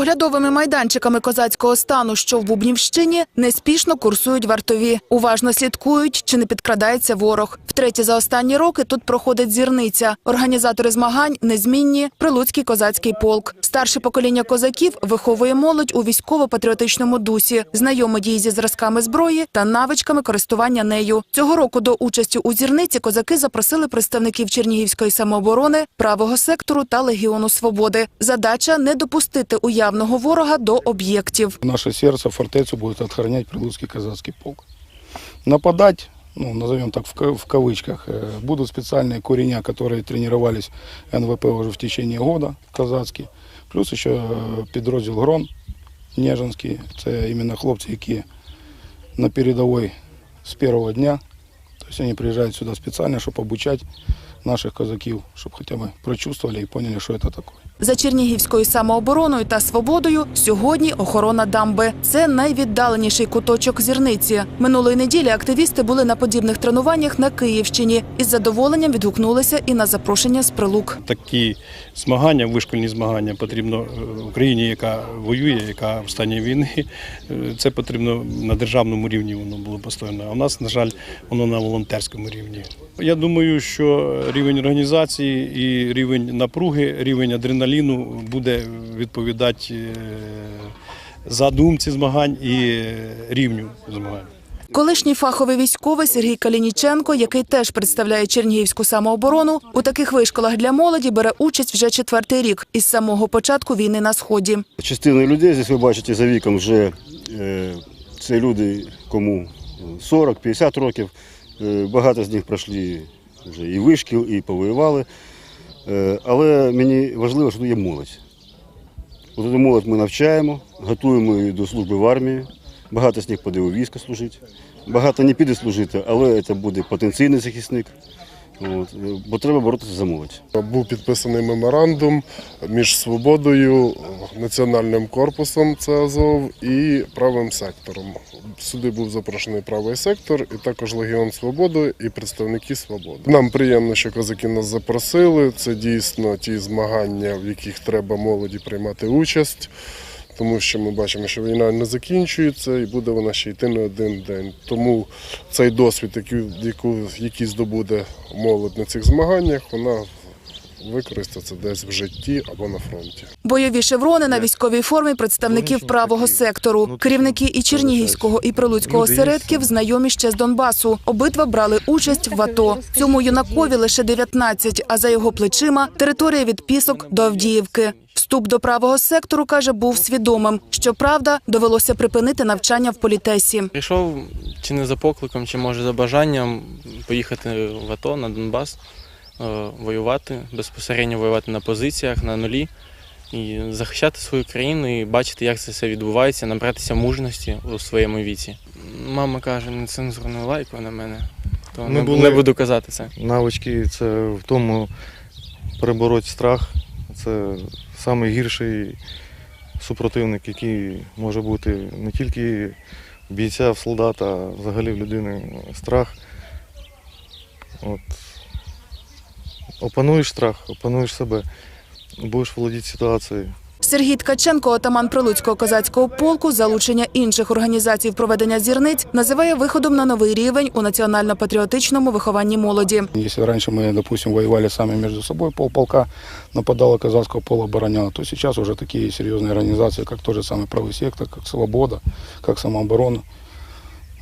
Оглядовими майданчиками козацького стану, що в Бубнівщині, неспішно курсують вартові. Уважно слідкують, чи не підкрадається ворог. Втретє за останні роки тут проходить зірниця. Організатори змагань незмінні Прилуцький козацький полк. Старше покоління козаків виховує молодь у військово-патріотичному дусі, знайомить її зі зразками зброї та навичками користування нею. Цього року до участі у зірниці козаки запросили представників Чернігівської самооборони, правого сектору та Легіону Свободи. Задача не допустити уявного ворога до об'єктів. Наше сердце, фортецу будет охранять Прилуцкий казацкий полк. Нападать, ну, назовем так в, ка- в кавычках, э, будут специальные куреня, которые тренировались НВП уже в течение года, казацкий. Плюс еще э, підрозділ Грон Нежинський. Це іменно хлопці, які на передовой з першого дня. Тобто вони приїжджають сюди спеціально, щоб обучати наших козаків, щоб хоча б прочувствовали і поняли, що це таке. За Чернігівською самообороною та свободою сьогодні охорона дамби. Це найвіддаленіший куточок зірниці. Минулої неділі активісти були на подібних тренуваннях на Київщині із задоволенням відгукнулися і на запрошення з прилук. такі змагання, вишкольні змагання потрібно е, Україні, яка воює, яка в стані війни. е, Це потрібно на державному рівні воно було постійно. А у нас, на жаль, воно на волонтерському рівні. Я думаю, що рівень організації і рівень напруги, рівень адреналіну буде відповідати е, задумці змагань і рівню змагань. Колишній фаховий військовий Сергій Калініченко, який теж представляє Чернігівську самооборону, у таких вишколах для молоді бере участь вже четвертий рік із самого початку війни на сході. Частина людей, здесь ви бачите за віком, вже е, це люди, кому 40-50 років. Е, Багато з них пройшли вже і вишкіл, і повоювали. Е, Але мені важливо, що тут є молодь. От молодь ми навчаємо, готуємо її до служби в армії. Багато з них піде у військо служити. Багато не піде служити, але це буде потенційний захисник. От. е, Бо треба боротися за молодь. Був підписаний меморандум між свободою, національним корпусом це Азов і правим сектором. Сюди був запрошений правий сектор, і також Легіон Свободи і представники свободи. Нам приємно, що козаки нас запросили. Це дійсно ті змагання, в яких треба молоді приймати участь. Тому що ми бачимо, що війна не закінчується і буде вона ще йти не один день. Тому цей досвід, який, здобуде молодь на цих змаганнях, вона використається десь в житті або на фронті. Бойові шеврони на військовій формі представників правого сектору. Керівники і Чернігівського, і Прилуцького осередків знайомі ще з Донбасу. Обидва брали участь в АТО. Цьому юнакові лише 19, а за його плечима територія від Пісок до Авдіївки. Вступ до правого сектору каже, був свідомим. Щоправда, довелося припинити навчання в політесі. Прийшов чи не за покликом, чи може за бажанням поїхати в АТО на Донбас, воювати, безпосередньо воювати на позиціях, на нулі і захищати свою країну і бачити, як це все відбувається, набратися мужності у своєму віці. Мама каже, нецензурною лайкою на мене, то Ми не, були- не буду казати це. Навички це в тому перебороти страх. Це найгірший супротивник, який може бути не тільки в бійця, в солдата, а взагалі в людини страх. От Опануєш страх, опануєш себе, будеш володіти ситуацією. Сергій Ткаченко, отаман Прилуцького козацького полку, залучення інших організацій в проведення зірниць називає виходом на новий рівень у національно-патріотичному вихованні молоді. Если раньше мы, допустим, воевали сами между собой, полполка нападало казахского пола обороняло, то сейчас уже такие серьезные организации, как тот же самый правый сектор, как Свобода, как самооборона.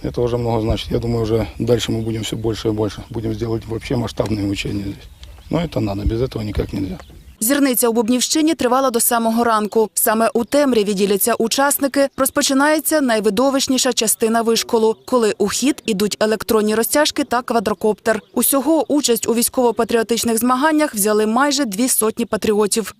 Это уже много значит. Я думаю, уже дальше мы будем все больше и больше. Будем сделать вообще масштабные учения здесь. Но это надо, без этого никак нельзя. Зірниця у Бубнівщині тривала до самого ранку. Саме у темряві діляться учасники. Розпочинається найвидовищніша частина вишколу, коли у хід ідуть електронні розтяжки та квадрокоптер. Усього участь у військово-патріотичних змаганнях взяли майже дві сотні патріотів.